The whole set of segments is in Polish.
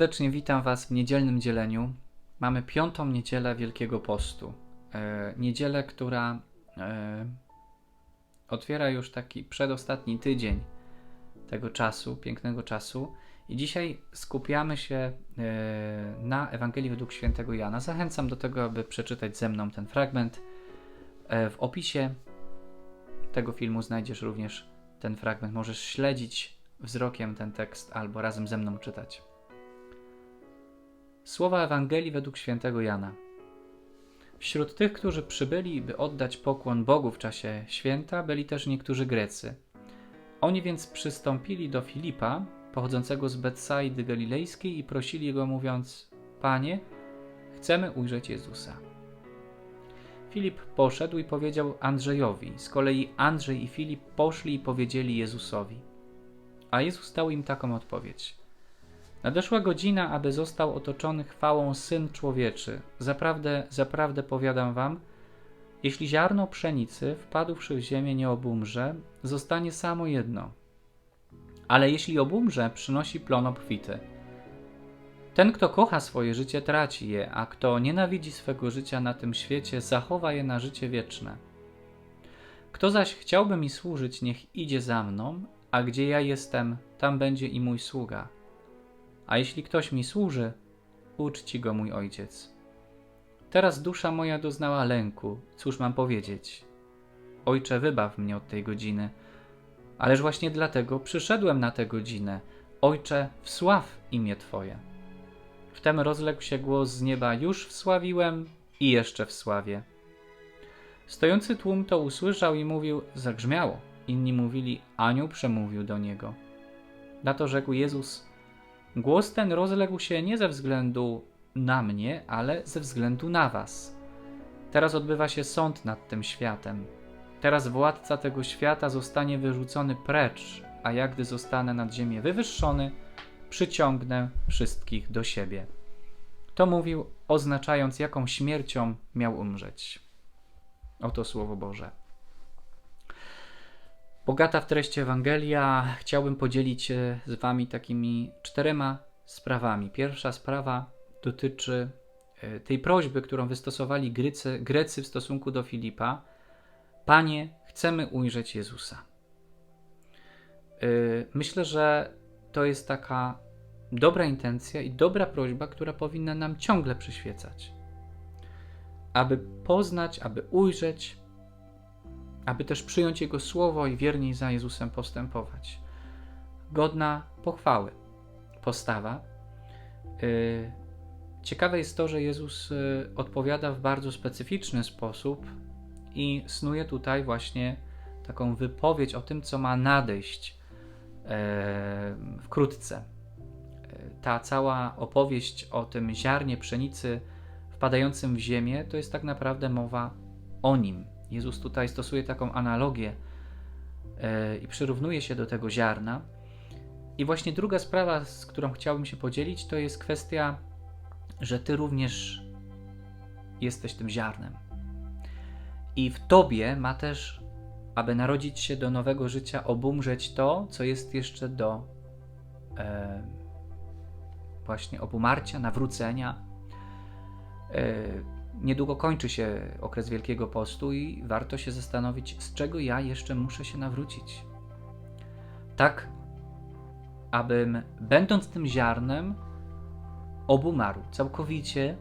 Serdecznie witam Was w niedzielnym dzieleniu. Mamy piątą niedzielę Wielkiego Postu. E, niedzielę, która e, otwiera już taki przedostatni tydzień tego czasu, pięknego czasu. I dzisiaj skupiamy się e, na Ewangelii według świętego Jana. Zachęcam do tego, aby przeczytać ze mną ten fragment. E, w opisie tego filmu znajdziesz również ten fragment. Możesz śledzić wzrokiem ten tekst albo razem ze mną czytać. Słowa Ewangelii według świętego Jana. Wśród tych, którzy przybyli, by oddać pokłon Bogu w czasie święta, byli też niektórzy Grecy. Oni więc przystąpili do Filipa, pochodzącego z Betsaidy Galilejskiej i prosili go mówiąc: Panie, chcemy ujrzeć Jezusa. Filip poszedł i powiedział Andrzejowi. Z kolei Andrzej i Filip poszli i powiedzieli Jezusowi. A Jezus dał im taką odpowiedź: Nadeszła godzina, aby został otoczony chwałą syn człowieczy. Zaprawdę, zaprawdę powiadam wam, jeśli ziarno pszenicy wpadłszy w ziemię nie obumrze, zostanie samo jedno. Ale jeśli obumrze, przynosi plon obfity. Ten, kto kocha swoje życie, traci je, a kto nienawidzi swego życia na tym świecie, zachowa je na życie wieczne. Kto zaś chciałby mi służyć, niech idzie za mną, a gdzie ja jestem, tam będzie i mój sługa. A jeśli ktoś mi służy, uczci go mój ojciec. Teraz dusza moja doznała lęku, cóż mam powiedzieć? Ojcze, wybaw mnie od tej godziny. Ależ właśnie dlatego przyszedłem na tę godzinę. Ojcze, wsław imię Twoje. Wtem rozległ się głos z nieba: Już wsławiłem i jeszcze wsławię. Stojący tłum to usłyszał i mówił: Zagrzmiało. Inni mówili: Anioł przemówił do niego. Na to rzekł Jezus: Głos ten rozległ się nie ze względu na mnie, ale ze względu na was. Teraz odbywa się sąd nad tym światem. Teraz władca tego świata zostanie wyrzucony precz, a ja, gdy zostanę nad ziemię wywyższony, przyciągnę wszystkich do siebie. To mówił, oznaczając, jaką śmiercią miał umrzeć. Oto Słowo Boże. Bogata w treści Ewangelia, chciałbym podzielić się z Wami takimi czterema sprawami. Pierwsza sprawa dotyczy e, tej prośby, którą wystosowali Grecy, Grecy w stosunku do Filipa. Panie, chcemy ujrzeć Jezusa. E, myślę, że to jest taka dobra intencja i dobra prośba, która powinna nam ciągle przyświecać. Aby poznać, aby ujrzeć, aby też przyjąć Jego słowo i wierniej za Jezusem postępować. Godna pochwały postawa. Y, ciekawe jest to, że Jezus y, odpowiada w bardzo specyficzny sposób i snuje tutaj właśnie taką wypowiedź o tym, co ma nadejść e, wkrótce. E, ta cała opowieść o tym ziarnie pszenicy wpadającym w ziemię to jest tak naprawdę mowa o nim, Jezus tutaj stosuje taką analogię e, i przyrównuje się do tego ziarna. I właśnie druga sprawa, z którą chciałbym się podzielić, to jest kwestia, że Ty również jesteś tym ziarnem. I w Tobie ma też, aby narodzić się do nowego życia, obumrzeć to, co jest jeszcze do e, właśnie obumarcia, nawrócenia. E, Niedługo kończy się okres Wielkiego Postu i warto się zastanowić, z czego ja jeszcze muszę się nawrócić. Tak, abym, będąc tym ziarnem, obumarł całkowicie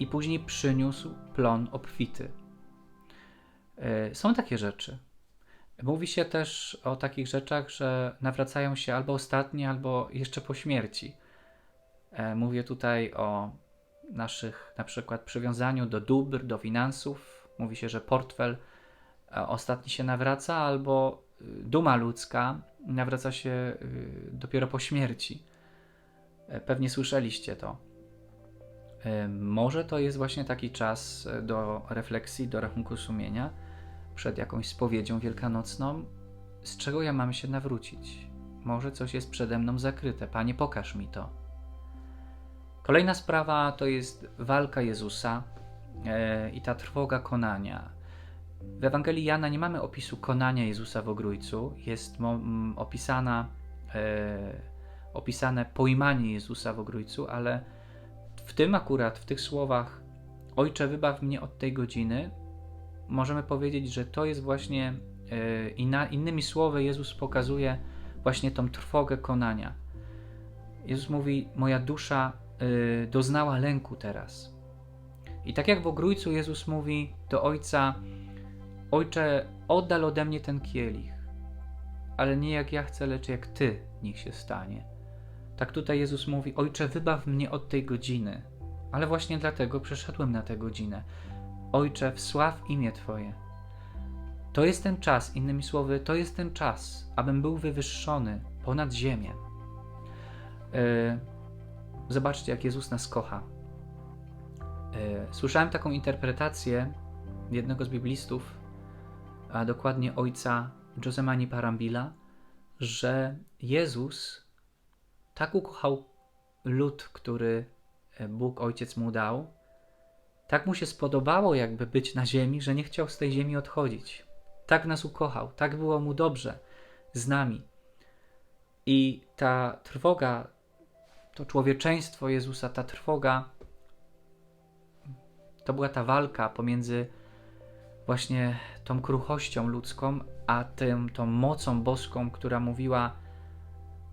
i później przyniósł plon obfity. E, są takie rzeczy. Mówi się też o takich rzeczach, że nawracają się albo ostatnie, albo jeszcze po śmierci. E, mówię tutaj o naszych na przykład przywiązaniu do dóbr, do finansów. Mówi się, że portfel e, ostatni się nawraca, albo y, duma ludzka nawraca się y, dopiero po śmierci. E, pewnie słyszeliście to. E, może to jest właśnie taki czas do refleksji, do rachunku sumienia przed jakąś spowiedzią wielkanocną, z czego ja mam się nawrócić. Może coś jest przede mną zakryte. Panie, pokaż mi to. Kolejna sprawa to jest walka Jezusa e, i ta trwoga konania. W Ewangelii Jana nie mamy opisu konania Jezusa w ogrójcu. Jest opisana e, opisane pojmanie Jezusa w ogrójcu, ale w tym akurat, w tych słowach Ojcze, wybaw mnie od tej godziny, możemy powiedzieć, że to jest właśnie inna, innymi słowy Jezus pokazuje właśnie tą trwogę konania. Jezus mówi: Moja dusza doznała lęku teraz. I tak jak w ogrójcu Jezus mówi do Ojca: Ojcze, oddal ode mnie ten kielich, ale nie jak ja chcę, lecz jak Ty niech się stanie. Tak tutaj Jezus mówi: Ojcze, wybaw mnie od tej godziny, ale właśnie dlatego przeszedłem na tę godzinę. Ojcze, wsław imię Twoje. To jest ten czas, innymi słowy, to jest ten czas, abym był wywyższony ponad ziemię. Yy, zobaczcie, jak Jezus nas kocha. Yy, słyszałem taką interpretację jednego z biblistów, a dokładnie ojca Josemani Parambila, że Jezus tak ukochał lud, który Bóg Ojciec mu dał, tak mu się spodobało jakby być na ziemi, że nie chciał z tej ziemi odchodzić. Tak nas ukochał, tak było mu dobrze z nami. I ta trwoga, to człowieczeństwo Jezusa, ta trwoga, to była ta walka pomiędzy właśnie tą kruchością ludzką, a tym, tą mocą boską, która mówiła: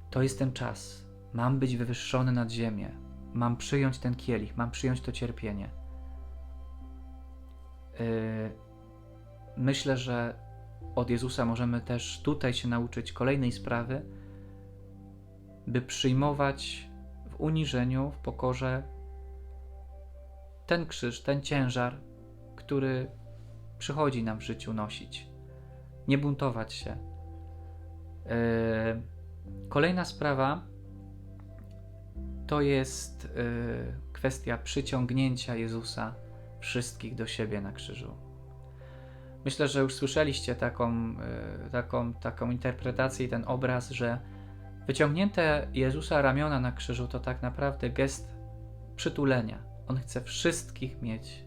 To jest ten czas, mam być wywyższony nad ziemię, mam przyjąć ten kielich, mam przyjąć to cierpienie. Yy, myślę, że od Jezusa możemy też tutaj się nauczyć kolejnej sprawy, by przyjmować uniżeniu, w pokorze ten krzyż, ten ciężar, który przychodzi nam w życiu nosić. Nie buntować się. Yy, kolejna sprawa to jest yy, kwestia przyciągnięcia Jezusa wszystkich do siebie na krzyżu. Myślę, że już słyszeliście taką, yy, taką, taką interpretację i ten obraz, że wyciągnięte Jezusa ramiona na krzyżu to tak naprawdę gest przytulenia. On chce wszystkich mieć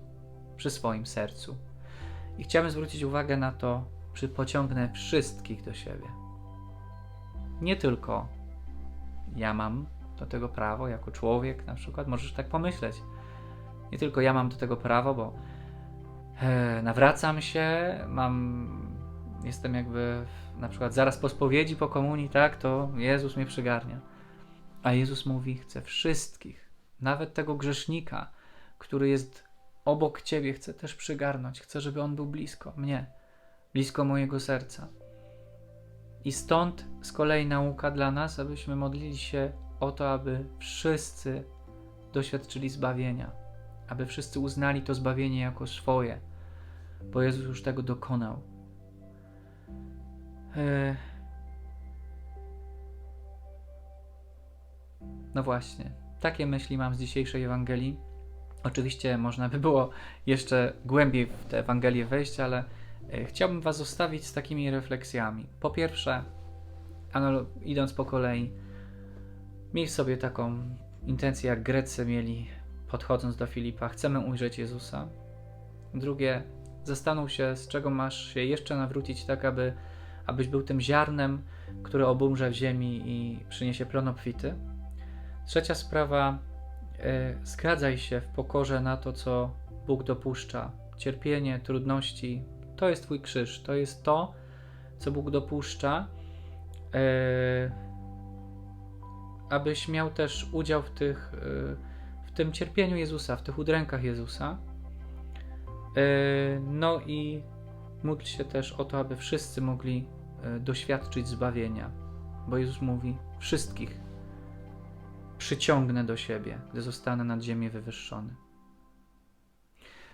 przy swoim sercu. I chciałbym zwrócić uwagę na to, że pociągnę wszystkich do siebie. Nie tylko ja mam do tego prawo, jako człowiek na przykład, możesz tak pomyśleć. Nie tylko ja mam do tego prawo, bo e, nawracam się, mam, jestem jakby na przykład zaraz po spowiedzi, po komunii, tak, to Jezus mnie przygarnia. A Jezus mówi, chce wszystkich, nawet tego grzesznika, który jest obok Ciebie, chcę też przygarnąć, chcę, żeby On był blisko mnie, blisko mojego serca. I stąd z kolei nauka dla nas, abyśmy modlili się o to, aby wszyscy doświadczyli zbawienia, aby wszyscy uznali to zbawienie jako swoje, bo Jezus już tego dokonał. E, no właśnie, takie myśli mam z dzisiejszej Ewangelii. Oczywiście można by było jeszcze głębiej w tę Ewangelię wejść, ale e, chciałbym Was zostawić z takimi refleksjami. Po pierwsze, idąc po kolei, miej w sobie taką intencję, jak Grecy mieli, podchodząc do Filipa, chcemy ujrzeć Jezusa. Drugie, zastanów się, z czego masz się jeszcze nawrócić, tak aby, abyś był tym ziarnem, które obumrze w ziemi i przyniesie plon obfity. Trzecia sprawa, E, zgadzaj się w pokorze na to, co Bóg dopuszcza. Cierpienie, trudności to jest Twój krzyż, to jest to, co Bóg dopuszcza, e, abyś miał też udział w, tych, e, w tym cierpieniu Jezusa, w tych udrękach Jezusa. No i módl się też o to, aby wszyscy mogli doświadczyć zbawienia, bo Jezus mówi: Wszystkich przyciągnę do siebie, gdy zostanę nad ziemię wywyższony.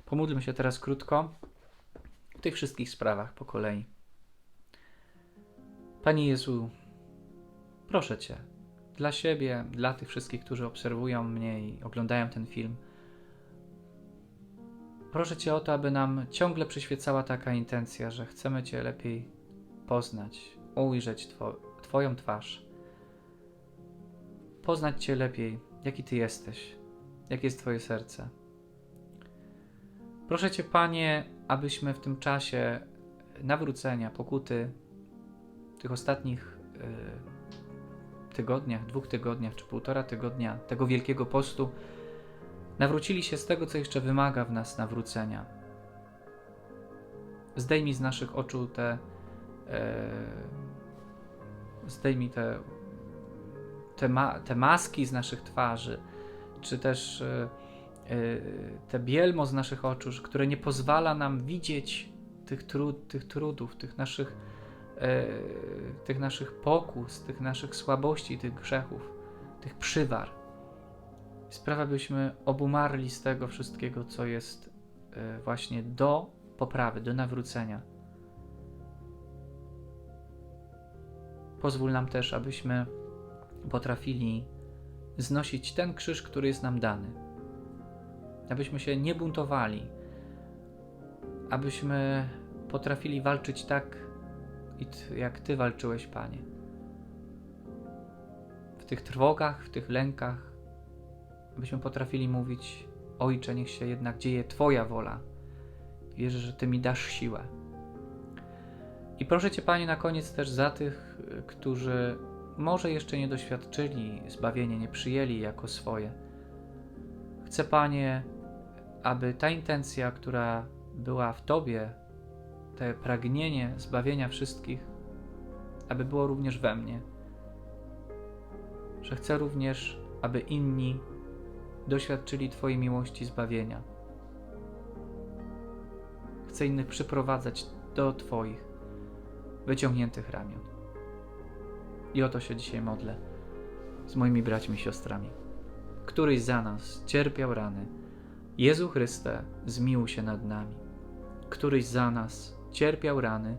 Pomódlmy się teraz krótko w tych wszystkich sprawach po kolei. Panie Jezu, proszę Cię, dla siebie, dla tych wszystkich, którzy obserwują mnie i oglądają ten film, proszę Cię o to, aby nam ciągle przyświecała taka intencja, że chcemy Cię lepiej poznać, ujrzeć two, Twoją twarz poznać Cię lepiej, jaki Ty jesteś, jakie jest Twoje serce. Proszę Cię, Panie, abyśmy w tym czasie nawrócenia, pokuty, tych ostatnich, yy, tygodniach, dwóch tygodniach czy półtora tygodnia tego Wielkiego Postu nawrócili się z tego, co jeszcze wymaga w nas nawrócenia. Zdejmij z naszych oczu te. E, zdejmij te, te, ma, te maski z naszych twarzy, czy też e, e, te bielmo z naszych oczu, które nie pozwala nam widzieć tych, trud, tych trudów, tych naszych, tych naszych pokus, tych naszych słabości, tych grzechów, tych przywar. Sprawa, byśmy obumarli z tego wszystkiego, co jest właśnie do poprawy, do nawrócenia. Pozwól nam też, abyśmy potrafili znosić ten krzyż, który jest nam dany. Abyśmy się nie buntowali, abyśmy potrafili walczyć tak, jak Ty walczyłeś, Panie. W tych trwogach, w tych lękach, abyśmy potrafili mówić: Ojcze, niech się jednak dzieje Twoja wola. Wierzę, że Ty mi dasz siłę. I proszę Cię, Panie, na koniec też za tych, którzy może jeszcze nie doświadczyli zbawienia, nie przyjęli jako swoje. Chcę, Panie, aby ta intencja, która była w Tobie, te pragnienie zbawienia wszystkich, aby było również we mnie. Że chcę również, aby inni doświadczyli Twojej miłości zbawienia. Chcę innych przyprowadzać do Twoich wyciągniętych ramion. I o to się dzisiaj modlę z moimi braćmi i siostrami. Któryś za nas cierpiał rany. Jezu Chryste, zmiłuj się nad nami. Któryś za nas cierpiał rany.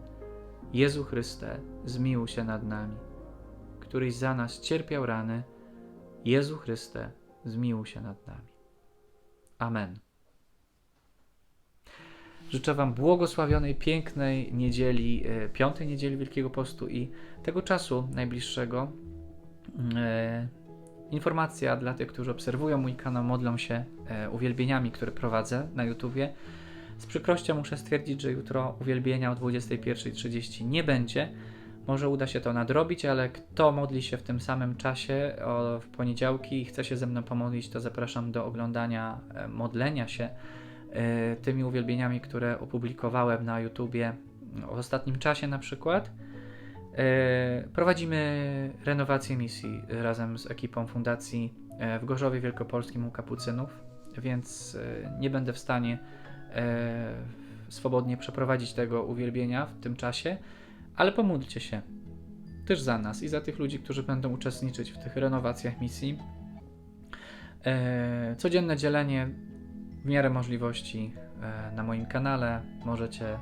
Jezu Chryste, zmiłuj się nad nami. Któryś za nas cierpiał rany. Jezu Chryste, zmiłuj się nad nami. Amen. Życzę Wam błogosławionej, pięknej niedzieli, e, piątej niedzieli Wielkiego Postu i tego czasu najbliższego. E, informacja dla tych, którzy obserwują mój kanał, modlą się e, uwielbieniami, które prowadzę na YouTubie. Z przykrością muszę stwierdzić, że jutro uwielbienia o 21.30 nie będzie. Może uda się to nadrobić, ale kto modli się w tym samym czasie w poniedziałki i chce się ze mną pomodlić, to zapraszam do oglądania modlenia się tymi uwielbieniami, które opublikowałem na YouTubie w ostatnim czasie na przykład. E, prowadzimy renowację misji razem z ekipą fundacji e, w Gorzowie Wielkopolskim u Kapucynów, więc nie będę w stanie swobodnie przeprowadzić tego uwielbienia w tym czasie, ale pomódlcie się też za nas i za tych ludzi, którzy będą uczestniczyć w tych renowacjach misji. Codzienne dzielenie w miarę możliwości e, na moim kanale. Możecie e,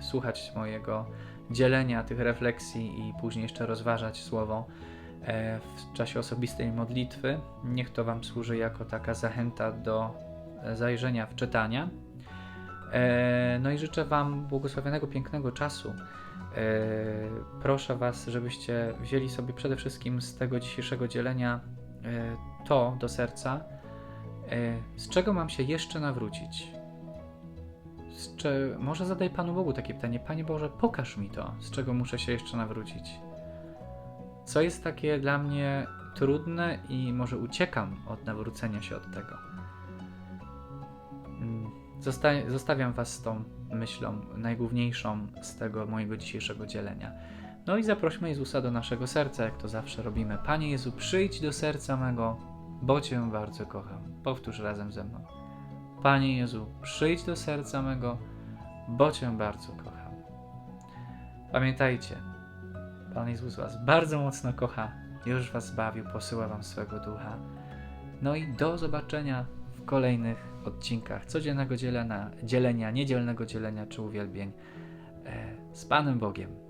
słuchać mojego dzielenia tych refleksji i później jeszcze rozważać słowo e, w czasie osobistej modlitwy. Niech to Wam służy jako taka zachęta do zajrzenia w czytania. No i życzę Wam błogosławionego, pięknego czasu. Proszę Was, żebyście wzięli sobie przede wszystkim z tego dzisiejszego dzielenia to do serca, z czego mam się jeszcze nawrócić? Cze... Może zadaj Panu Bogu takie pytanie: Panie Boże, pokaż mi to, z czego muszę się jeszcze nawrócić. Co jest takie dla mnie trudne i może uciekam od nawrócenia się od tego. Mm, zosta zostawiam Was z tą myślą najgłówniejszą z tego mojego dzisiejszego dzielenia. No i zaprośmy Jezusa do naszego serca, jak to zawsze robimy. Panie Jezu, przyjdź do serca mego, bo Cię bardzo kocham. Powtórz razem ze mną. Panie Jezu, przyjdź do serca mego, bo Cię bardzo kocham. Pamiętajcie, Pan Jezus Was bardzo mocno kocha, już Was zbawił, posyła Wam swego ducha. No i do zobaczenia w kolejnych odcinkach codziennego dzielenia, dzielenia niedzielnego dzielenia czy uwielbień e, z Panem Bogiem.